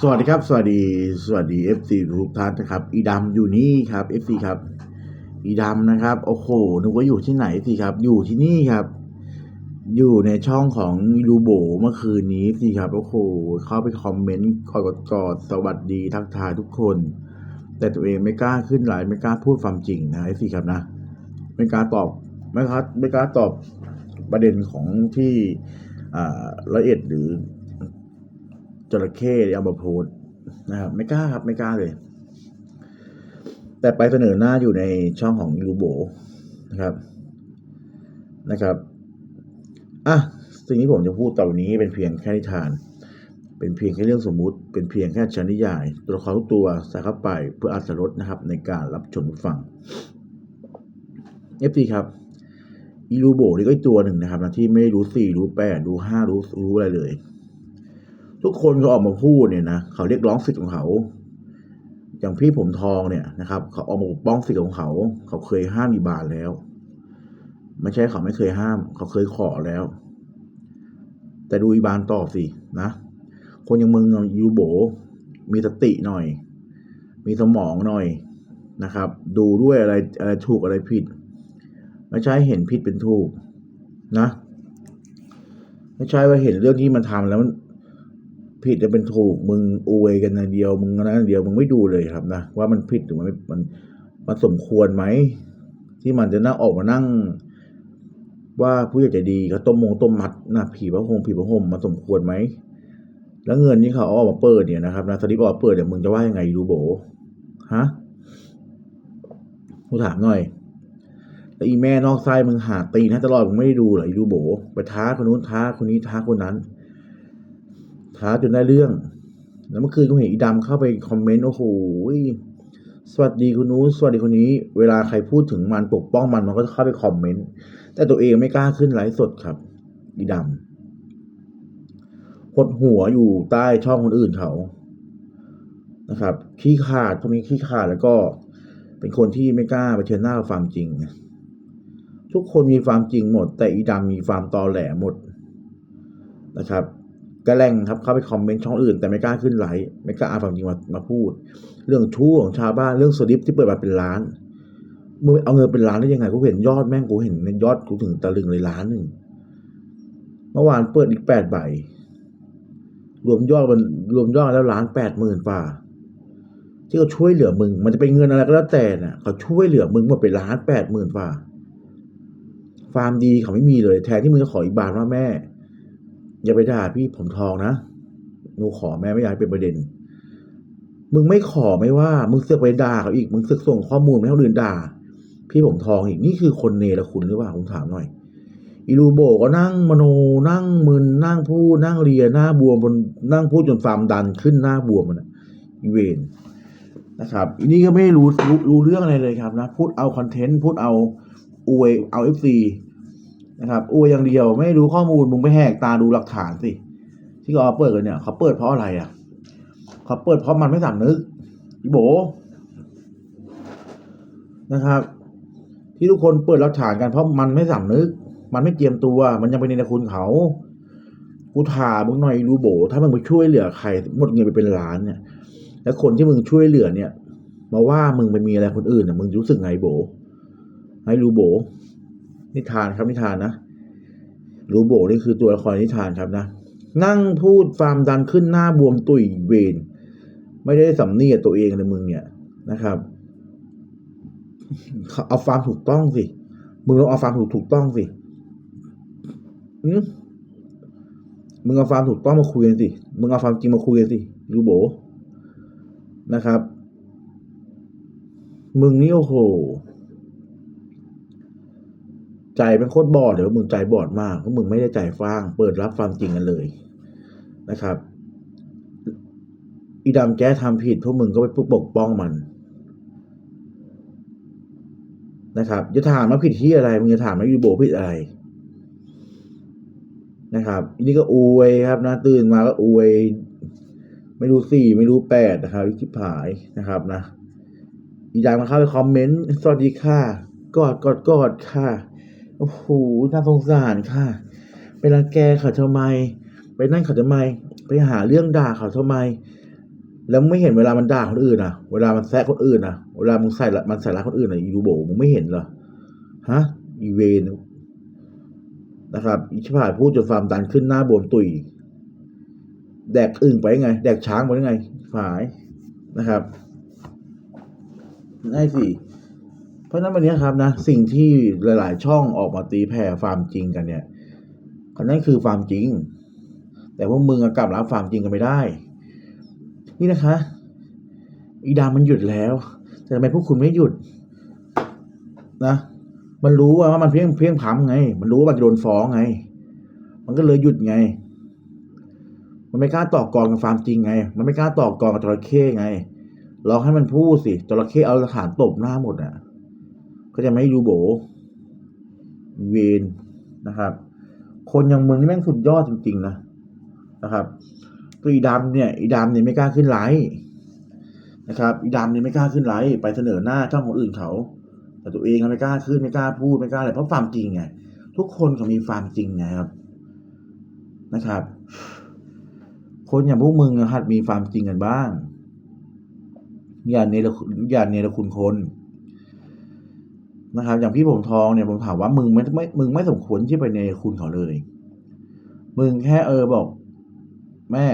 สวัสดีครับ สวัสดี สวัสดี FC ทุกท่านนะครับ อีดำอยู่นี่ครับ FC ครับ อีดำนะครับ โอ้โหนึกว่าอยู่ที่ไหนสิครับ อยู่ที่นี่ครับ อยู่ในช่องของลูโบเมื่อคืนนี้สิครับ โอ้โห เข้าไปคอมเมนต์กอดกอดสวัสดีทักทายทุกคน แต่ตัวเองไม่กล้าขึ้นไลน์ไม่กล้าพูดความจริงนะ FC ครับนะ ไม่กล้าตอบ ไม่กล้าไม่กล้าตอบประเด็นของที่อ่าละเอียดหรือ จระเข้เอามาโพสต์นะครับ ไม่กล้าครับไม่กล้าเลย แต่ไปเสนอหน้าอยู่ในช่องของลูโบนะครับนะครับอะสิ่งที่ผมจะพูดต่อนี้เป็นเพียงแค่นิทาน เป็นเพียงแค่เรื่องสมมุติ เป็นเพียงแค่ชนิยาย ตัวละครทุกตัวใส่เข้าไปเพื่ออัตรสนะครับ ในการรับชมรับฟังเอฟซีครับอีลูโบนี่ก็อีกตัวหนึ่งนะครับนะที่ไม่รู้สี่รู้แปดรู้ห้ารู้รู้อะไรเลย ทุกคนก็ออกมาพูดเนี่ยนะเขาเรียกร้องสิทธิ์ของเขา อย่างพี่ผมทองเนี่ยนะครับ เขาออกมาปกป้องสิทธิ์ของเขา เขาเคยห้ามอีบานแล้ว ไม่ใช่เขาไม่เคยห้าม เขาเคยขอแล้ว แต่ดูอีบานต่อสินะ คนอย่างมึงยูโบ มีสติหน่อย มีสมองหน่อยนะครับ ดูด้วยอะไรอะไรถูกอะไรผิด ไม่ใช่เห็นผิดเป็นถูกนะ ไม่ใช่ว่าเห็นเรื่องที่มันทำแล้วมัน ผิดจะเป็นถูกมึงอวยกันอย่างเดียวมึงนั้นเดียวมึงไม่ดูเลยครับนะว่ามันผิดหรือมันม,มันมันสมควรไหมที่มันจะนั่งออกมานั่ง ว่าผู้ใหญ่ใจดีเขาต้มมงต้มมัดนะผีพระหงผีพระห่มมันสมควรไหมแล้วเงินที่เขาเอาออกมาเปิดเนี่ยนะครับนะสลิปออกมาเปิดเนี่ยมึงจะว่ายังไงดูโบฮะกูถามหน่อยแล้วอีแม่นอกไส้มึงหาตีนให้ตลอดมึงไม่ได้ดูเหรออีดูโบไปท้าคนนู้นท้าคนนี้ท้าคนนั้น ท้าจนได้เรื่อง แล้วเมื่อคืนก็เห็นอีดำเข้าไปคอมเมนต์โอ้โหสวัสดีคุณนู้นสวัสดีคนนี้ เวลาใครพูดถึงมันปกป้องมันมันก็เข้าไปคอมเมนต์แต่ตัวเองไม่กล้าขึ้นไลฟ์สดครับ อีดำหดหัวอยู่ใต้ช่องคนอื่นเขานะครับขี้ขาดพวกนี้ขี้ขาดแล้วก็เป็นคนที่ไม่กล้าไปเชิญหน้าความจริง ทุกคนมีความจริงหมด แต่อีดำมีความตอแหลหมดนะครับ กระแรงครับเข้าไปคอมเมนต์ช่องอื่น แต่ไม่กล้าขึ้นไลฟ์ไม่กล้าเอาความจริงมามาพูด เรื่องชู้ของชาวบ้านเรื่องสลิปที่เปิดมาเป็นล้านมึงเอาเงินเป็นล้านได้ยังไงกูเห็นยอดแม่งกูเห็นยอดกูถึงตะลึงเลยล้านหนึ่งเมื่อวานเปิดอีกแปดใบรวมยอดมันรวมยอดแล้วล้านแปดหมื่นฝ่าที่เขาช่วยเหลือมึง มันจะเป็นเงินอะไรก็แล้วแต่น่ะเขาช่วยเหลือมึงหมดเป็นล้านแปดหมื่นฝ่าฟาร์มดีเขาไม่มีเลย แทนที่มึงจะขออีกบาทว่าแม่ อย่าไปด่าพี่ผมทองนะหนูขอแม่ไม่อยากให้เป็นประเด็น มึงไม่ขอไม่ว่า มึงเสือกไปด่าเขาอีก มึงเสือกส่งข้อมูลให้คนอื่นด่า พี่ผมทองอีกนี่คือคนเนรคุณหรือเปล่าผมถามหน่อยอีลูโบก็นั่งมโนนั่งมึนนั่งพูดนั่งเรียหน้าบวมบนนั่งพูดจนฟาร์มดันขึ้นหน้าบวมมันอีเวนนะครับอีนี่ก็ไม่รู้รู้รู้เรื่องอะไรเลยครับนะ พูดเอาคอนเทนต์พูดเอาอวยเอาเอฟซี นะครับอวยอย่างเดียวไม่รู้ข้อมูลมึงไปแหกตาดูหลักฐานสิที่เขาเปิดกันเนี่ยเขาเปิดเพราะอะไรอะเขาเปิดเพราะมันไม่สำนึกอีโบนะครับ ที่ทุกคนเปิดหลักฐานกันเพราะมันไม่สำนึก มันไม่เจียมตัว มันยังไปในคุณเขากูถามมึงหน่อยรู้โบ ถ้ามึงไปช่วยเหลือใครหมดเงินไปเป็นล้านเนี่ย แล้วคนที่มึงช่วยเหลือเนี่ย มาว่ามึงไปมีอะไรคนอื่นเนี่ยมึงรู้สึกไงโบให้รู้โบ นิทานครับนิทานนะรูโบนี่คือตัวละครนิทานครับนะ นั่งพูดฟาร์มดันขึ้นหน้าบวมตุยเวนไม่ได้สำเนียกตัวเองในมึงเนี่ยนะครับ เอาฟาร์มถูกต้องสิมึงลองเอาฟาร์มถูกถูกต้องสิมมึงเอาฟาร์มถูกต้องมาคุยกันสิ มึงเอาฟาร์มจริงมาคุยกันสิรูโบนะครับ มึงนี่โอ้โห ใจเป็นโคตรบอดเดี๋ยวมึงใจบอดมากเพราะมึงไม่ได้ใจฟ้างเปิดรับความจริงกันเลยนะครับ อีดำแก้ทำผิดพวกมึงก็ไปปกป้องมันนะครับจะถามว่าผิดที่อะไรมึงจะถามว่ายูโบผิดอะไรนะครับอันนี้ก็อวยครับนะตื่นมาก็อวย ไม่รู้สี่ไม่รู้แปดนะครับวิคิดผายนะครับนะอีดำมาเข้าไปคอมเมนต์สวัสดีค่ะกอดกอดกอดค่ะ โอ้โหน่าสงสารค่ะ ไปรังแกเขาทำไม ไปนั่นเขาทำไม ไปหาเรื่องด่าเขาทำไม แล้วไม่เห็นเวลามันด่าคนอื่นอะ เวลามันแซะคนอื่นอะ เวลามึงใส่ละมันใส่ร้ายคนอื่นอะอีดูโบมึงไม่เห็นเหรอ ฮะ อีเวนนะครับอีชิบหายพูดจนฟาร์มดันขึ้นหน้าบวมตุยแดกอึ่งไปไง แดกช้างไปไงฝายนะครับได้สิ เพราะนั้นวันนี้ครับนะสิ่งที่หลาย ๆ ช่องออกมาตีแผ่ฟาร์มจริงกันเนี่ยอันนั้นคือฟาร์มจริง แต่พวกมึงกลับรับฟาร์มจริงกันไม่ได้ นี่นะคะ อีดามันหยุดแล้ว แต่ทำไมพวกคุณไม่หยุด นะ มันรู้ว่ามันเพียงเพียงพร้ำไง มันรู้ว่ามันจะโดนฟ้องไง มันก็เลยหยุดไง มันไม่กล้าต่อกรกับฟาร์มจริงไง มันไม่กล้าต่อกรกับจระเข้ไงรอให้มันพูดสิจระเข้เอาหลักฐานตบหน้าหมดอะ ก็จะไม่ดูโบเวนนะครับ คนอย่างมึงนี่แม่งสุดยอดจริง ๆ นะนะครับตัวอีดำเนี่ยอีดำเนี่ยไม่กล้าขึ้นไลฟ์นะครับ อีดำเนี่ยไม่กล้าขึ้นไลฟ์ไปเสนอหน้าช่องคนอื่นเขา แต่ตัวเองอะไม่กล้าขึ้นไม่กล้าพูดไม่กล้าอะไรเพราะฟามจริงไงทุกคนเขามีฟามจริงไงครับนะครับ คนอย่างพวกมึงหัดมีฟามจริงกันบ้างอย่าเนรคุณอย่าเนรคุณคน นะครับ อย่างพี่ผมทองเนี่ยผมถามว่ามึงไม่ไม่มึงไม่สมควรที่ไปเนคุณเขาเลย มึงแค่เออบอก แม่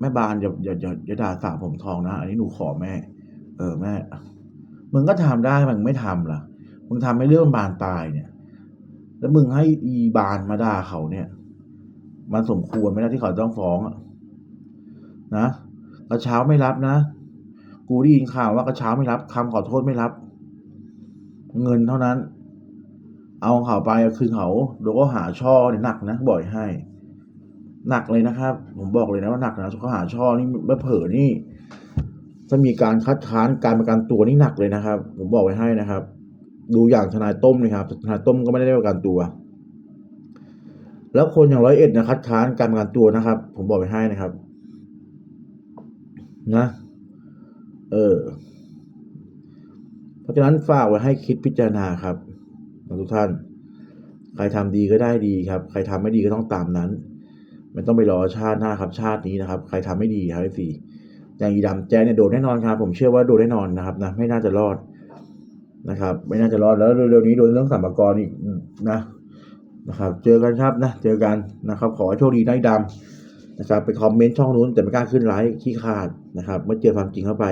แม่บานอย่าอย่าอย่าอย่าด่าสาวผมทองนะ อันนี้หนูขอแม่ เออแม่ มึงก็ทำได้มึงไม่ทำล่ะ มึงทำให้เรื่องบานปลายเนี่ย แล้วมึงให้อีบานมาด่าเขาเนี่ย มันสมควรไหมนะที่เขาต้องฟ้องอะนะกระเช้าไม่รับนะ กูได้ยินข่าวว่ากระเช้าไม่รับคำขอโทษไม่รับ เงินเท่านั้น เอาเขาไปคืนเขาเดี๋ยวก็หาช่อเนี่ยหนักนะบ่อยให้ หนักเลยนะครับ ผมบอกเลยนะว่าหนักนะเขาหาช่อนี่ไม่เผลอนี่ถ้ามีการคัดค้านการประกันตัวนี่หนักเลยนะครับ ผมบอกไว้ให้นะครับ ดูอย่างทนายต้มนะครับทนายต้มก็ไม่ได้ประกันตัว แล้วคนอย่างร้อยเอ็ดนะคัดค้านการประกันตัวนะครับ ผมบอกไว้ให้นะครับ นะ เออ เพราะฉะนั้นฝากไว้ให้คิดพิจารณาครับทุกท่าน ใครทำดีก็ได้ดีครับ ใครทำไม่ดีก็ต้องตามนั้นไม่ต้องไปรอชาติหน้าครับชาตินี้นะครับ ใครทำไม่ดีครับไอ้สี่อย่างอีดำแจ๊เนี่ยโดนแน่นอนครับ ผมเชื่อว่าโดนแน่นอนนะครับนะไม่น่าจะรอดนะครับ ไม่น่าจะรอดแล้วเร็วๆนี้โดนเรื่องสัมภากรอีกนะนะครับ เจอกันครับนะเจอกันนะครับ ขอโชคดีได้ดำนะครับไปคอมเมนต์ช่องนู้นแต่ไม่กล้าขึ้นไลฟ์ขี้ขาดนะครับ เมื่อเจอความจริงเข้าไป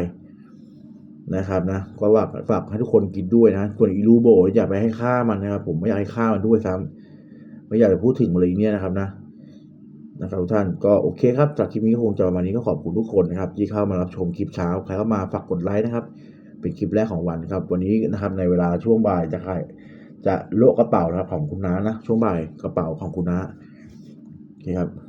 นะครับนะก็ว่าฝากให้ทุกคนกินด้วยนะส่วนอีลูโบอย่าไปให้ค่ามันนะครับ ผมไม่อยากให้ค่ามันด้วยซ้ำไม่อยากจะพูดถึงอะไรเนี่ยนะครับนะนะครับทุกท่านก็โอเคครับจากคลิปนี้คงจะประมาณนี้ก็ขอบคุณทุกคนนะครับ ที่เข้ามารับชมคลิปเช้าใครเข้ามาฝากกดไลค์นะครับ เป็นคลิปแรกของวันครับ วันนี้นะครับในเวลาช่วงบ่ายจะใครจะโลกระเป๋านะครับของคุณน้านะช่วงบ่ายกระเป๋าของคุณน้าโอเคครับ